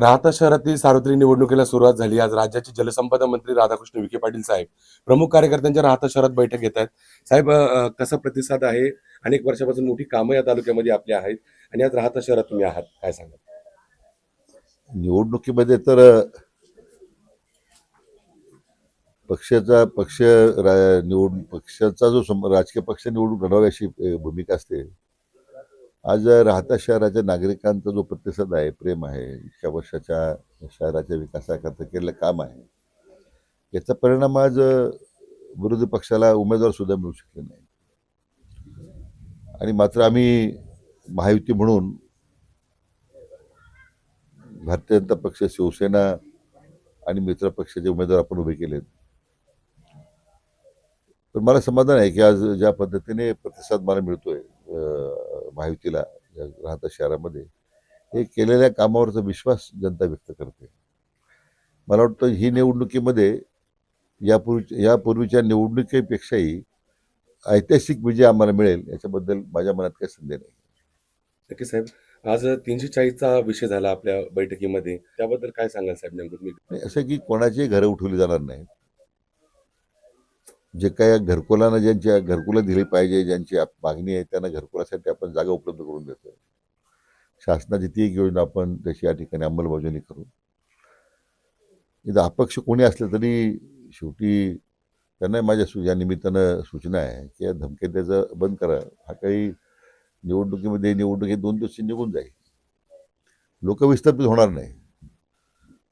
राहता शहरातील सार्वत्रिक निवडणुकीला सुरुवात झाली. आज राज्याचे जलसंपदा मंत्री राधाकृष्ण विखे पाटील साहेब प्रमुख कार्यकर्त्यांच्या राहता शहरात बैठक घेत आहेत. साहेब कसा प्रतिसाद आहे? अनेक वर्षापासून मोठी कामं या तालुक्यामध्ये आपली आहेत आणि आज राहता शहरात तुम्ही आहात. काय सांगा निवडणुकीमध्ये तर पक्षाचा पक्ष रा- निवड पक्षाचा जो राजकीय पक्ष निवडून लढवावी अशी भूमिका असते. आज राहता शहराच्या नागरिकांचा जो प्रतिसाद आहे प्रेम आहे इतक्या वर्षाच्या शहराच्या विकासाकरता केलेलं काम आहे याचा परिणाम आज विरोधी पक्षाला उमेदवारसुद्धा मिळू शकले नाही. आणि मात्र आम्ही महायुती म्हणून भारतीय जनता पक्ष शिवसेना आणि मित्र पक्षाचे उमेदवार आपण उभे केलेत. पण मला समाधान आहे की आज ज्या पद्धतीने प्रतिसाद मला मिळतोय महायुतीला राहता शहरामध्ये हे केलेल्या कामावरचा विश्वास जनता व्यक्त करते. मला वाटतं ही निवडणुकीमध्ये यापूर्वी यापूर्वीच्या निवडणुकीपेक्षाही ऐतिहासिक विजय आम्हाला मिळेल याच्याबद्दल माझ्या मनात काही संदेह नाही. नक्की साहेब आज तीनशे चाळीसचा विषय झाला आपल्या बैठकीमध्ये. त्याबद्दल काय सांगाल साहेब नेमकं असं की कोणाची घरं उठवली जाणार नाहीत. जे काय घरकुलांना ज्यांच्या घरकुलं दिली पाहिजे ज्यांची मागणी आहे त्यांना घरकुलासाठी आपण जागा उपलब्ध करून देतो शासनाची ती एक योजना आपण तशी या ठिकाणी अंमलबजावणी करू. इथं अपक्ष कोणी असलं तरी शेवटी त्यांना माझ्या सु या निमित्तानं सूचना आहे की या धमक्या त्याचं बंद करा. हा काही निवडणुकीमध्ये निवडणुकीत दोन दिवस निघून जाईल. लोक विस्थापित होणार नाही.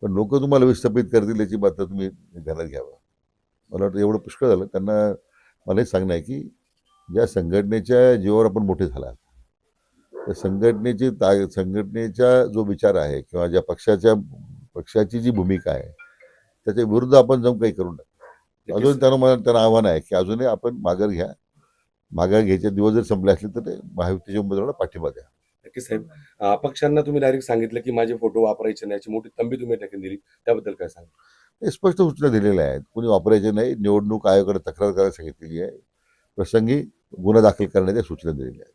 पण लोक तुम्हाला विस्थापित करतील याची मात्र तुम्ही ध्यानात घ्यावं. मला वाटतं एवढं पुष्कळ झालं. त्यांना मला हे सांगणं आहे की ज्या संघटनेच्या जीवावर आपण मोठे झालात त्या संघटनेची ता संघटनेचा जो विचार आहे किंवा ज्या पक्षाच्या पक्षाची जी भूमिका आहे त्याच्या विरुद्ध आपण जाऊन काही करू नये अजून त्यांना मला त्यांना आव्हान आहे की अजूनही आपण माघार घ्या. माघार घ्यायचे दिवस जर संपले असले तर ते महायुतीच्या उमेदवाराला पाठिंबा द्या. नक्की साहेब. अपक्षांना तुम्ही डायरेक्ट सांगितलं की माझे फोटो वापरायचे नाही याची मोठी तंबी तुम्ही टाकून दिली. त्याबद्दल काय सांगा हे स्पष्ट सूचना दिलेल्या आहेत. कोणी वापरायचे नाही. निवडणूक आयोगाकडे तक्रार करायला सांगितलेली आहे. प्रसंगी गुन्हा दाखल करण्याच्या सूचना दिलेल्या आहेत.